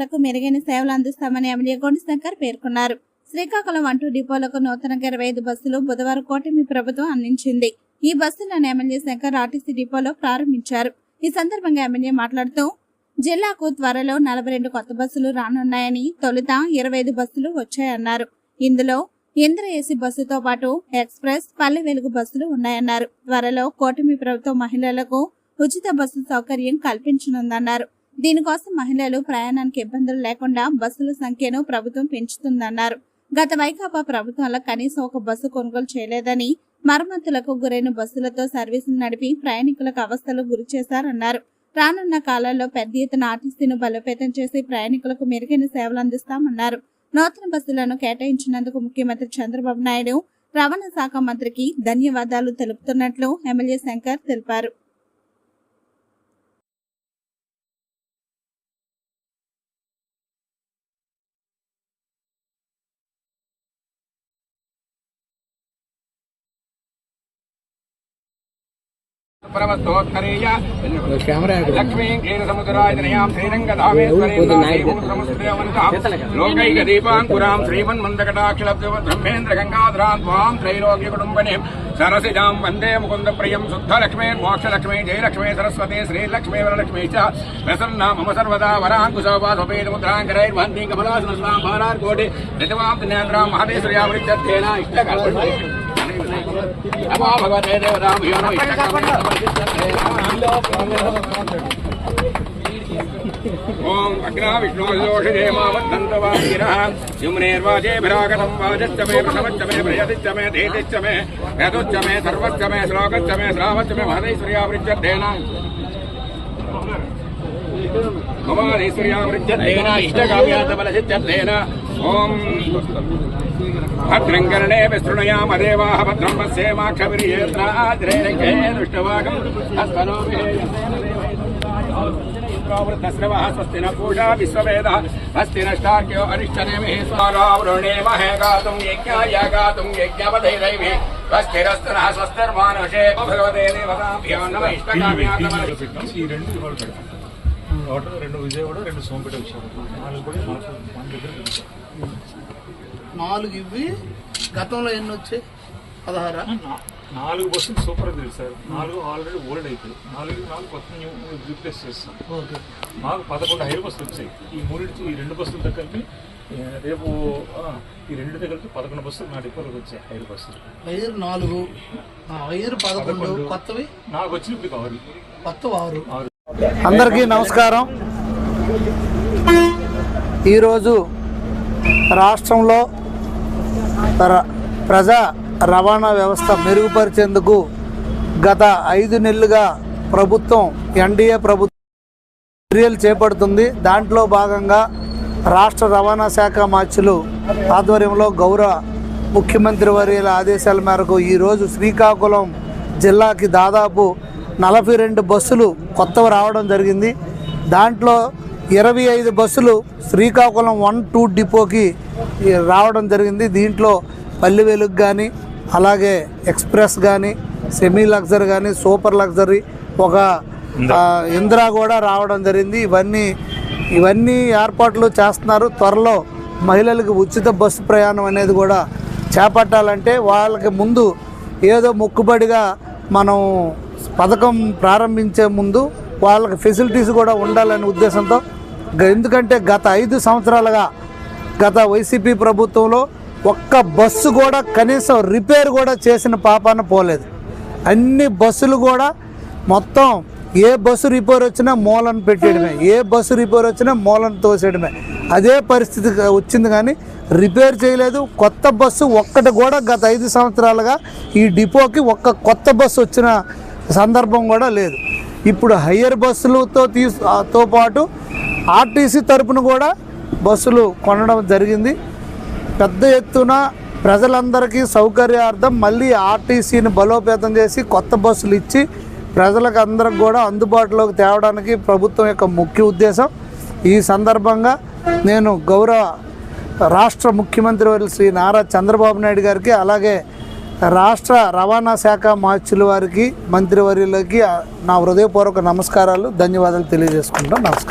ప్రయాణికులకు మెరుగైన సేవలు అందిస్తామని ఎమ్మెల్యే గుణశంకర్ పేర్కొన్నారు. శ్రీకాకుళం అంటూ డిపోలకు నూతనంగా ఇరవై ఐదు బస్సులు బుధవారం కూటమి ప్రభుత్వం అందించింది. ఈ బస్సులను ఎమ్మెల్యే శంకర్ ఆర్టీసీ డిపోలో ప్రారంభించారు. ఈ సందర్భంగా ఎమ్మెల్యే మాట్లాడుతూ జిల్లాకు త్వరలో నలభై రెండు కొత్త బస్సులు రానున్నాయని తొలుత ఇరవై ఐదు బస్సులు వచ్చాయన్నారు. ఇందులో ఇంద్ర ఏసీ బస్సుతో పాటు ఎక్స్ప్రెస్ పల్లె వెలుగు బస్సులు ఉన్నాయన్నారు. త్వరలో కూటమి ప్రభుత్వం మహిళలకు ఉచిత బస్సు సౌకర్యం కల్పించనుందన్నారు. దీనికోసం మహిళలు ప్రయాణానికి ఇబ్బందులు లేకుండా బస్సుల సంఖ్యను ప్రభుత్వం పెంచుతుందన్నారు. గత వైకాపా ప్రభుత్వంలో కనీసం ఒక బస్సు కొనుగోలు చేయలేదని మరమ్మతులకు గురైన బస్సులతో సర్వీసులు నడిపి ప్రయాణికులకు అవస్థలు గురి చేశారన్నారు. రానున్న కాలాల్లో పెద్ద ఎత్తున ఆర్టీసీను బలోపేతం చేసి ప్రయాణికులకు మెరుగైన సేవలు అందిస్తామన్నారు. నూతన బస్సులను కేటాయించినందుకు ముఖ్యమంత్రి చంద్రబాబు నాయుడు రవాణా శాఖ మంత్రికి ధన్యవాదాలు తెలుపుతున్నట్లు ఎమ్మెల్యే శంకర్ తెలిపారు. ீபாங்குராம் ஸ்ரீவன் மந்தகடாட்சேந்திர கங்காதராம் துவாம் திரைலோக்கிய குடும்பனே சரசிஜாம் வந்தே முகுந்த பிரியம் சுத்தலட்சுமே மோட்சலட்சுமே ஜெயலட்சுமே சரஸ்வதே ஸ்ரீலட்சுமே வரலட்சுமே பிரசன்னா மம சர்வதா வராங்குசோபாசோபேதுமுத்ராங்கரைர்வந்தீங்கமலாசனஸ்லாம் பாரார்கோடி நிஜவாம் தினேந்திராம் மகதேஸ்வரியா விருச்சத்தேனா இஷ்டகல்பே ओम भगवते देवरामयो नमः ॐ अग्ना विष्णोषिरे मामद्धन्तवागिरः युम्नेर्वाचेभिरागतं वाचश्च मे प्रथमश्च मे बृहतिश्च मे धीतिश्च मे यतुश्च मे सर्वश्च मे श्लोकश्च मे श्रावश्च मे ममानीश्वर्यावृत्यत्तेन इष्टकाव्यान्तबलचित्यत्तेन देवा भद्रम कर्णे स्वस्ति न पूजा विश्ववेदः। हस्ति नष्टाख्यो अरिष्टनेमिः स्वारावृणेमहे गातुं यज्ञाय गातुं भगवते వాటర్ రెండు విజయవాడ రెండు సోంపేట నాలుగు ఇవి గతంలో ఎన్ని వచ్చాయి? పదహారా? నాలుగు బస్సులు సూపర్ తెలుసు సార్. నాలుగు ఆల్రెడీ ఓల్డ్ అయిపోయి నాలుగు నాలుగు కొత్త న్యూ రీప్లేస్ చేస్తాం. ఓకే. మాకు పదకొండు హైర్ బస్సులు వచ్చాయి. ఈ మూడింటి ఈ రెండు బస్సులతో కలిపి రేపు ఈ రెండుతో కలిపి పదకొండు బస్సులు నా డిపోలకు వచ్చాయి హైర్ బస్సులు. వైర్ నాలుగు. వైర్ పదకొండు. కొత్తవి? నాకు వచ్చి ఇప్పుడు ఆరు కొత్త ఆరు. ఆరు. అందరికీ నమస్కారం. ఈరోజు రాష్ట్రంలో ప్రజా రవాణా వ్యవస్థ మెరుగుపరిచేందుకు గత ఐదు నెలలుగా ప్రభుత్వం ఎన్డీఏ ప్రభుత్వం చర్యలు చేపడుతుంది. దాంట్లో భాగంగా రాష్ట్ర రవాణా శాఖ మార్చులు ఆధ్వర్యంలో గౌరవ ముఖ్యమంత్రి వర్యుల ఆదేశాల మేరకు ఈరోజు శ్రీకాకుళం జిల్లాకి దాదాపు నలభై రెండు బస్సులు కొత్తవి రావడం జరిగింది. దాంట్లో ఇరవై ఐదు బస్సులు శ్రీకాకుళం వన్ టూ డిపోకి రావడం జరిగింది. దీంట్లో పల్లి వెలుగు కానీ అలాగే ఎక్స్ప్రెస్ కానీ సెమీ లగ్జరీ కానీ సూపర్ లగ్జరీ ఒక ఇందిరా కూడా రావడం జరిగింది. ఇవన్నీ ఇవన్నీ ఏర్పాట్లు చేస్తున్నారు. త్వరలో మహిళలకు ఉచిత బస్సు ప్రయాణం అనేది కూడా చేపట్టాలంటే వాళ్ళకి ముందు ఏదో మొక్కుబడిగా మనం పథకం ప్రారంభించే ముందు వాళ్ళకి ఫెసిలిటీస్ కూడా ఉండాలనే ఉద్దేశంతో ఎందుకంటే గత ఐదు సంవత్సరాలుగా గత వైసీపీ ప్రభుత్వంలో ఒక్క బస్సు కూడా కనీసం రిపేర్ కూడా చేసిన పాపాన పోలేదు. అన్ని బస్సులు కూడా మొత్తం ఏ బస్సు రిపేర్ వచ్చినా మూలను పెట్టేయడమే ఏ బస్సు రిపేర్ వచ్చినా మూలను తోసేయడమే. అదే పరిస్థితి వచ్చింది కానీ రిపేర్ చేయలేదు. కొత్త బస్సు ఒక్కటి కూడా గత ఐదు సంవత్సరాలుగా ఈ డిపోకి ఒక్క కొత్త బస్సు వచ్చిన సందర్భం కూడా లేదు. ఇప్పుడు హయ్యర్ బస్సులతో తీతో పాటు ఆర్టీసీ తరపున కూడా బస్సులు కొనడం జరిగింది. పెద్ద ఎత్తున ప్రజలందరికీ సౌకర్యార్థం మళ్ళీ ఆర్టీసీని బలోపేతం చేసి కొత్త బస్సులు ఇచ్చి ప్రజలకు అందరికి కూడా అందుబాటులోకి తేవడానికి ప్రభుత్వం యొక్క ముఖ్య ఉద్దేశం. ఈ సందర్భంగా నేను గౌరవ రాష్ట్ర ముఖ్యమంత్రి వర్యులు శ్రీ నారా చంద్రబాబు నాయుడు గారికి అలాగే రాష్ట్ర రవాణా శాఖ మార్చుల వారికి మంత్రివర్యులకి నా హృదయపూర్వక నమస్కారాలు ధన్యవాదాలు తెలియజేసుకుంటాం నమస్కారం.